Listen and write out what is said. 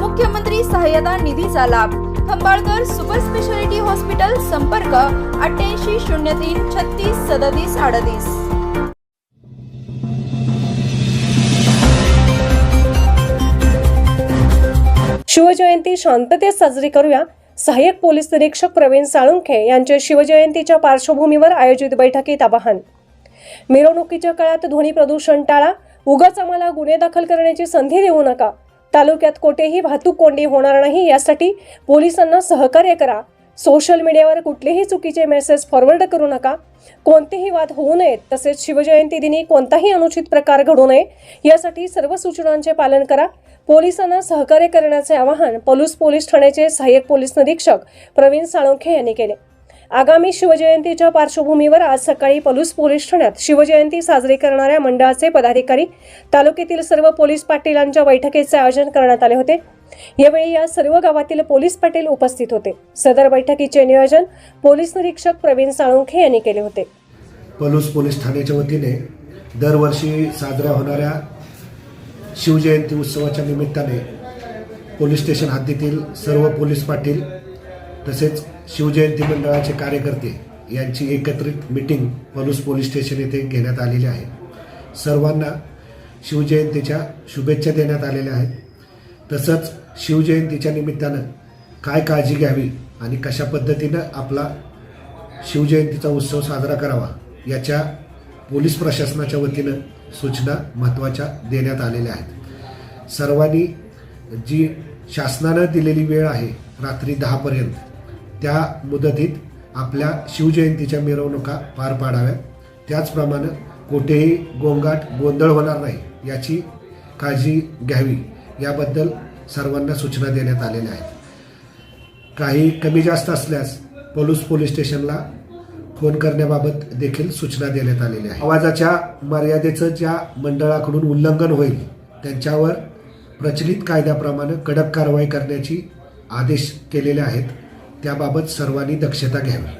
मुख्यमंत्री सहाय्यता निधीचा लाभ. खंबाळकर सुपर स्पेशालिटी हॉस्पिटल संपर्क अठ्ठ्याऐंशी शून्य तीन छत्तीस सदतीस अडतीस. शिवजयंती शांततेत साजरी करूया. सहाय्यक पोलीस निरीक्षक प्रवीण साळुंखे यांचे शिवजयंतीच्या पार्श्वभूमीवर आयोजित बैठकीत आवाहन. मिरवणुकीच्या काळात ध्वनी प्रदूषण टाळा. उगाच आम्हाला गुन्हे दाखल करण्याची संधी देऊ नका. तालुक्यात कोठेही वाहतूक कोंडी होणार नाही यासाठी पोलिसांना सहकार्य करा. सोशल मीडियावर कुठलेही चुकीचे मेसेज फॉरवर्ड करू नका. कोणतेही वाद होऊ नयेत तसेच शिवजयंती दिनी कोणताही अनुचित प्रकार घडू नये यासाठी सर्व सूचनांचे पालन करा. पोलिसांना सहकार्य करण्याचे आवाहन पलूस पोलीस ठाण्याचे सहाय्यक पोलीस निरीक्षक प्रवीण साळुंखे यांनी केले. आगामी शिवजयंतीच्या पार्श्वभूमीवर आज सकाळी पलूस पोलीस ठाण्यात शिवजयंती साजरी करणाऱ्या मंडळाचे पदाधिकारी तालुक्यातील सर्व पोलीस पाटीलांच्या बैठकीचे आयोजन करण्यात आले होते. यावेळी या सर्व गावातील पोलीस पाटील उपस्थित होते. सदर बैठकीचे नियोजन पोलीस निरीक्षक प्रवीण साळुंखे यांनी केले होते. पलूस पोलीस ठाण्याच्या वतीने दरवर्षी साजऱ्या होणाऱ्या शिवजयंती उत्सवाच्या निमित्ताने पोलीस स्टेशन हद्दीतील सर्व पोलीस पाटील तसेच शिवजयंती मंडळाचे कार्यकर्ते यांची एकत्रित मिटिंग पलूस पोलीस स्टेशन येथे घेण्यात आलेली आहे. सर्वांना शिवजयंतीच्या शुभेच्छा देण्यात आलेल्या आहेत. तसंच शिवजयंतीच्या निमित्तानं काय काळजी घ्यावी आणि कशा पद्धतीनं आपला शिवजयंतीचा उत्सव साजरा करावा याच्या पोलीस प्रशासनाच्या वतीनं सूचना महत्त्वाच्या देण्यात आलेल्या आहेत. सर्वांनी जी शासनानं दिलेली वेळ आहे रात्री दहापर्यंत त्या मुदतीत आपल्या शिवजयंतीच्या मिरवणुका पार पाडाव्या त्याचप्रमाणे कुठेही गोंगाट गोंधळ होणार नाही याची काळजी घ्यावी याबद्दल सर्वांना सूचना देण्यात आलेल्या आहेत. काही कमी जास्त असल्यास पलूस पोलीस स्टेशनला फोन करण्याबाबत देखील सूचना देण्यात आलेल्या आहे आवाजाच्या मर्यादेचं ज्या मंडळाकडून उल्लंघन होईल त्यांच्यावर प्रचलित कायद्याप्रमाणे कडक कारवाई करण्याची आदेश केलेले आहेत. त्याबाबत सर्वांनी दक्षता घ्यावी.